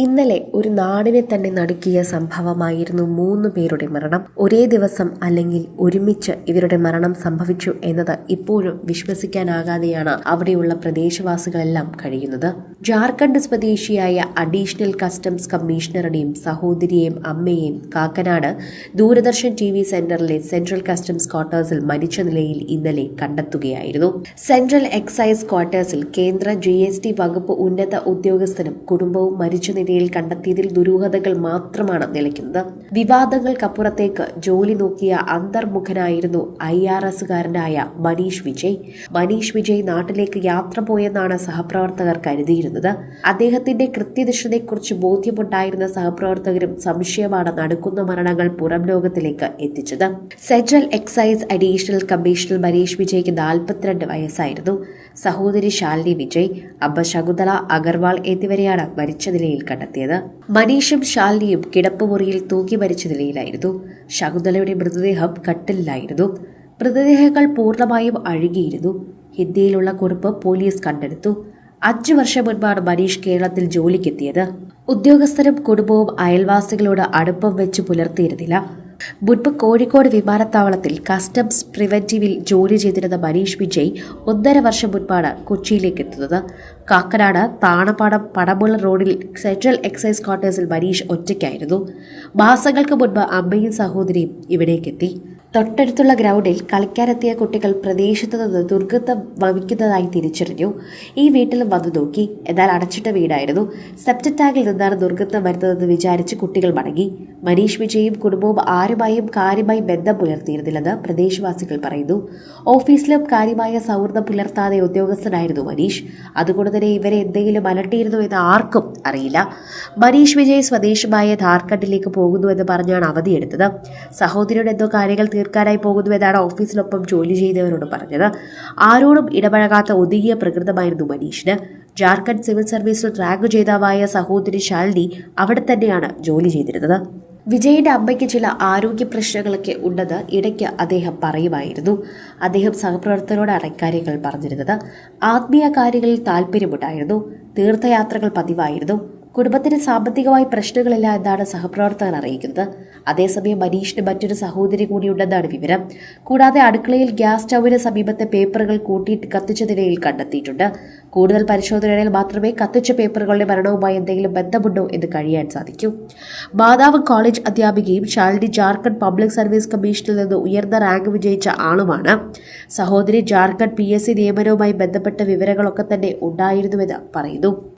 ഇന്നലെ ഒരു നാടിനെ തന്നെ നടുക്കിയ സംഭവമായിരുന്നു മൂന്ന് പേരുടെ മരണം. ഒരേ ദിവസം അല്ലെങ്കിൽ ഒരുമിച്ച് ഇവരുടെ മരണം സംഭവിച്ചു എന്നത് ഇപ്പോഴും വിശ്വസിക്കാനാകാതെയാണ് അവിടെയുള്ള പ്രദേശവാസികളെല്ലാം കഴിയുന്നത്. ജാർഖണ്ഡ് സ്വദേശിയായ അഡീഷണൽ കസ്റ്റംസ് കമ്മീഷണറുടെയും സഹോദരിയെയും അമ്മയെയും കാക്കനാട് ദൂരദർശൻ ടി വി സെന്ററിലെ സെൻട്രൽ കസ്റ്റംസ് ക്വാർട്ടേഴ്സിൽ മരിച്ച നിലയിൽ ഇന്നലെ കണ്ടെത്തുകയായിരുന്നു. സെൻട്രൽ എക്സൈസ് ക്വാർട്ടേഴ്സിൽ കേന്ദ്ര ജി എസ് ടി വകുപ്പ് ഉന്നത ഉദ്യോഗസ്ഥനും കുടുംബവും മരിച്ച നിലയിൽ കണ്ടെത്തിയതിൽ ദുരൂഹതകൾ മാത്രമാണ് നിലയ്ക്കുന്നത്. വിവാദങ്ങൾക്കപ്പുറത്തേക്ക് ജോലി നോക്കിയ അന്തർമുഖനായിരുന്നു ഐ ആർ എസുകാരനായ മനീഷ് വിജയ്. മനീഷ് വിജയ് നാട്ടിലേക്ക് യാത്ര പോയെന്നാണ് സഹപ്രവർത്തകർ കരുതിയിരുന്നത്. അദ്ദേഹത്തിന്റെ കൃത്യനിഷ്ഠതയെക്കുറിച്ച് ബോധ്യമുണ്ടായിരുന്ന സഹപ്രവർത്തകരും സംശയമാണ് നടക്കുന്ന മരണങ്ങൾ പുറം ലോകത്തിലേക്ക് എത്തിച്ചത്. Central excise additional commissioner Manish വിജയ്ക്ക് നാൽപ്പത്തിരണ്ട് വയസ്സായിരുന്നു. സഹോദരി ശാലിനി വിജയ് അമ്മ ശകുന്തള അഗർവാൾ എന്നിവരെയാണ് മരിച്ച നിലയിൽ കണ്ടെത്തിയത്. മനീഷും ശാലിനിയും കിടപ്പുമുറിയിൽ തൂക്കി മരിച്ച നിലയിലായിരുന്നു. ശകുന്തളയുടെ മൃതദേഹം കട്ടിലായിരുന്നു മൃതദേഹങ്ങൾ പൂർണമായും അഴുകിയിരുന്നു. ഹിന്ദിയിലുള്ള കുറിപ്പ് പോലീസ് കണ്ടെടുത്തു. അഞ്ചു വർഷം മുൻപാണ് മനീഷ് കേരളത്തിൽ ജോലിക്കെത്തിയത്. ഉദ്യോഗസ്ഥരും കുടുംബവും അയൽവാസികളോട് അടുപ്പം വെച്ച് പുലർത്തിയിരുന്നില്ല. മുൻപ് കോഴിക്കോട് വിമാനത്താവളത്തിൽ കസ്റ്റംസ് പ്രിവെന്റീവിൽ ജോലി ചെയ്തിരുന്ന മനീഷ് വിജയ് ഒന്നര വർഷം മുൻപാണ് കൊച്ചിയിലേക്ക് എത്തുന്നത് കാക്കനാട് താണപാടം പടമുള്ള റോഡിൽ സെൻട്രൽ എക്സൈസ് ക്വാർട്ടേഴ്സിൽ മനീഷ് ഒറ്റയ്ക്കായിരുന്നു. മാസങ്ങൾക്ക് മുൻപ് അമ്മയും സഹോദരിയും ഇവിടേക്കെത്തി. തൊട്ടടുത്തുള്ള ഗ്രൗണ്ടിൽ കളിക്കാരെത്തിയ കുട്ടികൾ പ്രദേശത്തു നിന്ന് ദുർഗന്ധം തിരിച്ചറിഞ്ഞു. ഈ വീട്ടിലും വന്നു നോക്കി. എന്നാൽ അടച്ചിട്ട വീടായിരുന്നു. സെപ്റ്റ് ടാങ്കിൽ നിന്നാണ് ദുർഗന്ധം വരുന്നതെന്ന് വിചാരിച്ച് കുട്ടികൾ മടങ്ങി. മനീഷ് വിജയും കുടുംബവും ആരുമായും കാര്യമായി ബന്ധം പുലർത്തിയിരുന്നില്ലെന്ന് പ്രദേശവാസികൾ പറയുന്നു. ഓഫീസിലും കാര്യമായ സൗഹൃദം പുലർത്താതെ ഉദ്യോഗസ്ഥനായിരുന്നു മനീഷ്. അതുകൊണ്ട് തന്നെ ഇവരെ എന്തെങ്കിലും അലട്ടിയിരുന്നു എന്ന് ആർക്കും അറിയില്ല. മനീഷ് വിജയ് സ്വദേശമായ ഝാർഖണ്ഡിലേക്ക് പോകുന്നുവെന്ന് പറഞ്ഞാണ് അവധിയെടുത്തത്. സഹോദരിയുടെ എന്തോ കാര്യങ്ങൾ തീർക്കാനായി പോകുന്നുവെന്നാണ് ഓഫീസിനൊപ്പം ജോലി ചെയ്തവരോട് പറഞ്ഞത്. ആരോടും ഇടപഴകാത്ത ഒതുങ്ങിയ പ്രകൃതമായിരുന്നു മനീഷിന്. ജാർഖണ്ഡ് സിവിൽ സർവീസിൽ റാങ്ക് ജേതാവായ സഹോദരി ശാലിനി അവിടെ തന്നെയാണ് ജോലി ചെയ്തിരുന്നത്. വിജയിന്റെ അമ്മയ്ക്ക് ചില ആരോഗ്യ പ്രശ്നങ്ങളൊക്കെ ഉണ്ടെന്ന് ഇടയ്ക്ക് അദ്ദേഹം പറയുമായിരുന്നു. അദ്ദേഹം സഹപ്രവർത്തകരോടാണ് ഇക്കാര്യങ്ങൾ പറഞ്ഞിരുന്നത്. ആത്മീയ കാര്യങ്ങളിൽ താല്പര്യമുണ്ടായിരുന്നു. തീർത്ഥയാത്രകൾ പതിവായിരുന്നു. കുടുംബത്തിന് സാമ്പത്തികമായി പ്രശ്നങ്ങളില്ല എന്നാണ് സഹപ്രവർത്തകർ അറിയിക്കുന്നത്. അതേസമയം മനീഷിന് മറ്റൊരു സഹോദരി കൂടിയുണ്ടെന്നാണ് വിവരം. കൂടാതെ അടുക്കളയിൽ ഗ്യാസ് സ്റ്റൗവിന് സമീപത്തെ പേപ്പറുകൾ കൂട്ടിയിട്ട് കത്തിച്ച നിലയിൽ കണ്ടെത്തിയിട്ടുണ്ട്. കൂടുതൽ പരിശോധനയിൽ മാത്രമേ കത്തിച്ച പേപ്പറുകളുടെ മരണവുമായി എന്തെങ്കിലും ബന്ധമുണ്ടോ എന്ന് കഴിയാൻ സാധിക്കൂ. മാതാവ് കോളേജ് അധ്യാപികയും ഷാലിനി ജാർഖണ്ഡ് പബ്ലിക് സർവീസ് കമ്മീഷനിൽ നിന്ന് ഉയർന്ന റാങ്ക് വിജയിച്ച ആളുമാണ്. സഹോദരി ജാർഖണ്ഡ് പി എസ് സി നിയമനവുമായി ബന്ധപ്പെട്ട വിവരങ്ങളൊക്കെ തന്നെ ഉണ്ടായിരുന്നുവെന്ന് പറയുന്നു.